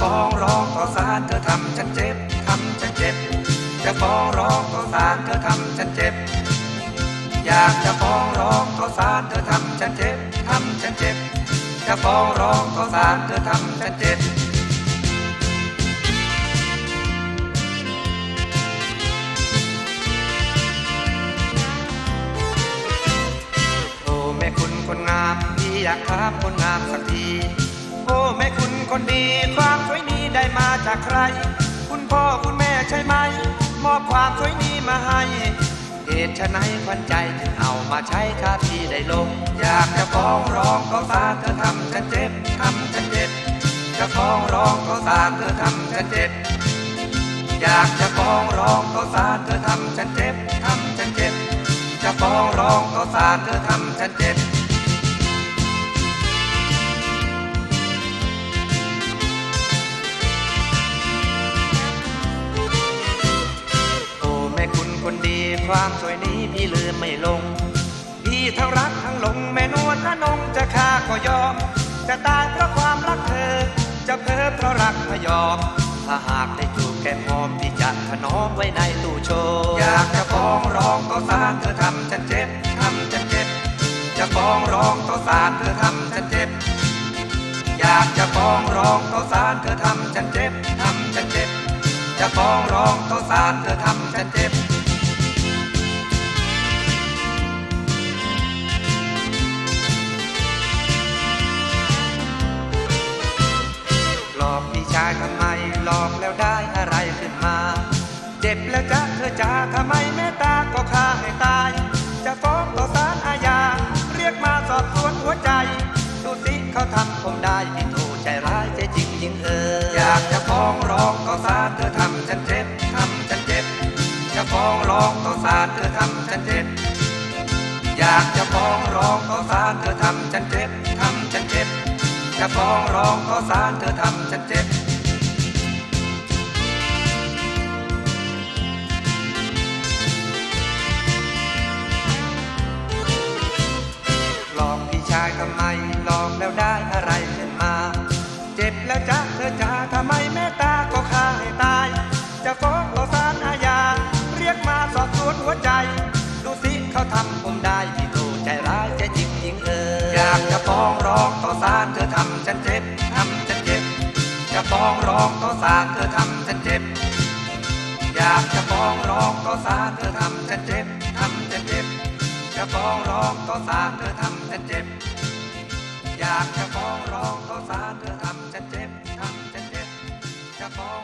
ฟ้องร้องต่อศาลเธอทำฉันเจ็บทำฉันเจ็บ จะฟ้องร้องต่อศาลเธอทำฉันเจ็บ อยากจะฟ้องร้องต่อศาลเธอทำฉันเจ็บทำฉันเจ็บ จะฟ้องร้องต่อศาลเธอทำฉันเจ็บโอ้แม่คุณคนงามพี่อยากถามคนงามสักที โอ้แม่คุณคนดี จากใคร คุณพ่อคุณแม่ใช่ไหม มอบความสวยนี้มาให้เหตุฉะไหนขวัญใจถึงเอามาใช้ค่าพี่ได้ลง อยากจะฟ้องร้องก็ศาเธอทำฉันเจ็บทำฉันเจ็บ จะฟ้องร้องก็ศาเธอทำฉันเจ็บ อยากจะฟ้องร้องก็ศาเธอทำฉันเจ็บทำฉันเจ็บ จะฟ้องร้องก็ศาเธอทำ ความสวยนี้พี่ลืมไม่ลง พี่ทั้งรักทั้งหลงแม่นวลและนงจะฆ่าก็ยอม จะตายเพราะความรักเธอ จะเพ้อเพราะรักพยอม ถ้าหากได้จูบแก้มหอมพี่จะถนอมไว้ในตู้โชว์อยากจะฟ้องร้องต่อศาลเธอทำฉันเจ็บทำฉันเจ็บ จะฟ้องร้องต่อศาลเธอทำฉันเจ็บ อยากจะฟ้องร้องต่อศาลเธอทำฉันเจ็บทำฉันเจ็บ จะฟ้องร้องต่อศาลเธอทำฉันเจ็บ จ็บแล้วจ้ะเธอจ๋าทำไมแม่ตาก็ฆ่าให้ตาย จะฟ้องต่อศาลอาญา เรียกมาสอบสวนหัวใจ ดูสิเขาทำผมได้ที่โทษใจร้ายใจจริงยิงเอออยากจะฟ้องร้องต่อศาลเธอทำฉันเจ็บทำฉันเจ็บ จะฟ้องร้องต่อศาลเธอทำฉันเจ็บ อยากจะฟ้องร้องต่อศาลเธอทำฉันเจ็บทำฉันเจ็บ จะฟ้องร้องต่อศาลเธอทำฉันเจ็บ ทำไมหลอกแล้วได้อะไรขึ้นมา เจ็บแล้วจ้ะเธอจ๋าทำไมแม่ตาก็ฆ่าให้ตาย จะฟ้องต่อศาลอาญาเรียกมาสอบสวนหัวใจ ดูสิเขาทำผมได้ที่โตใจร้ายใจจริงยิงเอออยากจะฟ้องร้องต่อศาลเธอทำฉันเจ็บทำฉันเจ็บ จะฟ้องร้องต่อศาลเธอทำฉันเจ็บ อยากจะฟ้องร้องต่อศาลเธอทำฉันเจ็บทำฉันเจ็บจะฟ้องร้องต่อศาลเธอทำฉันเจ็บ อยากจะฟ้องร้องต่อศาลเธอทำฉันเจ็บทำฉันเจ็บจะฟ้อง